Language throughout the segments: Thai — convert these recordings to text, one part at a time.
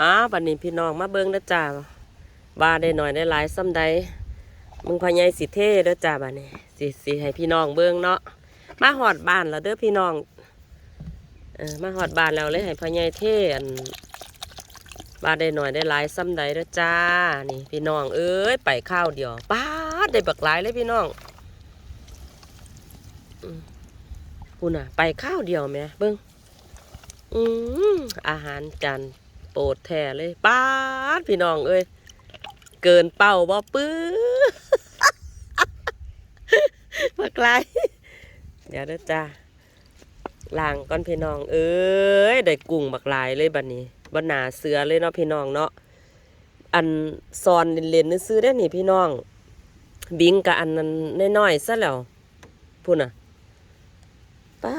อ้าวบัดนี้พี่น้องมาเบิ่งเด้อจ้าว่าได้หน่อยได้หลายซ้ำใดมึงพอใหญายสิเท่เด้อจ้าบัดนี้สิสิให้พี่น้องเบิ่งเนาะมาหอดบ้านแล้วเด้อพี่น้องเออมาหอดบ้านแล้วเลยให้พ่อใหญ่เท่อันว่าได้หน่อยได้หลายซ้ำใดเด้อจ้า นี่พี่น้องเอ้ยไปข้าวเดียวป้าดได้บักหลายเลยพี่น้องอืมพูน่ะ ไปข้าวเดียวแหมเบิ่งอืมอาหารจาน ปรดแท้เลยป้าดพี่น้องเอ้ยเกินเป้าบ่ปื้อบักไรเดี๋ยวเด้อจ้าล้างก่อนพี่น้องเอ้ยได้กุ้งบักลายเลยบัดนี้บ่หนาเสือเลยเนาะพี่น้องเนาะอันซอนเล่นๆซื้อได้นี่พี่น้อง บิงกับอันนั้นน้อยๆซะแล้วพูดน่ะป้า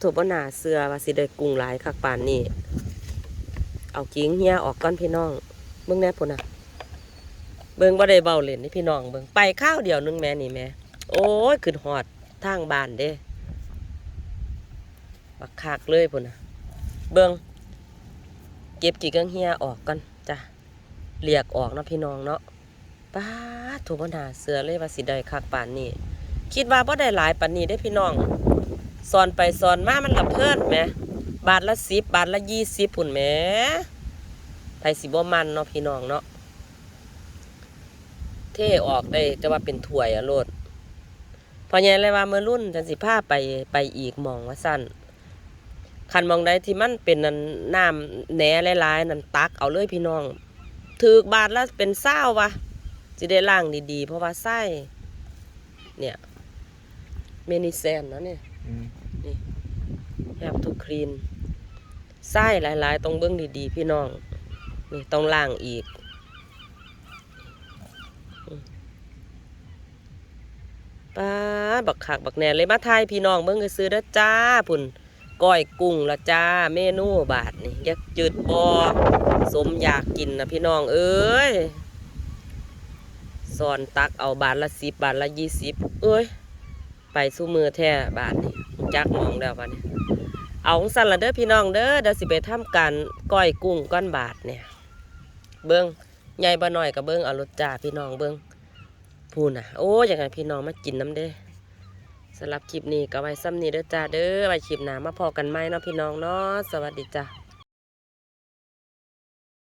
ถูกบ่หนาเสือว่าสิได้กุ้งหลายคักปานนี้ เอากิ้งเฮียออกก่อนพี่น้องเบิ่งแน่พุ่นน่ะเบิ่งบ่ได้เบาเล่นนี่พี่น้องเบิ่งไปข้าวเดียวนึงแม่นี่แม่โอ้ยขึ้นฮอดทางบานเด้บักคักเลยพุ่นน่ะเบิ่งเก็บกี่กังเฮียออกก่อนจ้ะเรียกออกนะพี่น้องเนาะป้าถูกปัญหาเสือเลยว่าสิได้คักปานนี้คิดว่าบ่ได้หลายปานนี้ได้พี่น้องสอนไปสอนมามันละเพิ่นแหมบาทละสิบบาทละยี่สิบพุ่นแหม่ ไทยสิบ่มันเนาะพี่น้องเนาะเท่ออกได้จะว่าเป็นถ้วยอะโลดพอใหญ่เลยว่าเมื่อรุ่นจันสิพาไปไปอีกหมองว่าสั้นคันหมองใดที่มันเป็นนันน้ำแหน่หลายๆนั่นตักเอาเลยพี่น้องถือกบาทละเป็นเศร้าวะสิได้ล่างดีๆ เพราะว่าไส้เนี่ยเมนิแซนเนาะเนี่ยอืมแฮบทุกคลีนไส้หลาย ๆต้องเบิ้งดีๆ พี่น้อง นี่ต้องล่างอีก ป้าบักขักบักแหนเลยมาทายพี่น้องเบิ้งก็ซื้อเด้อจ้าพุ่นก้อยกุ้งละจ้าเมนูบาทนี่อยากจืดบอสมอยากกินนะพี่น้อง เอ้ยสอนตักเอาบาทละสิบบาทละยี่สิบเอ้ย ไปสู้มือแท้บาทนี่จักมองแล้วบาทนี่เอาของสันละเด้อพี่น้องเด้อเดี๋ยวสิไปทำการก้อยกุ้งก้อนบาทเนี่ย เบิ้งใหญ่บ่น้อยกับเบิ้งเอารถจ่าพี่น้องเบิ้งพูนอะ โอ้ยอยากให้พี่น้องมากินน้ำเด้สำหรับคลิปนี้ก็ไว้ซ้ำนี้เด้อจ้าเด้อไว้คลิปหน้ามาพอกันไหมเนาะพี่น้องเนาะสวัสดีจ้า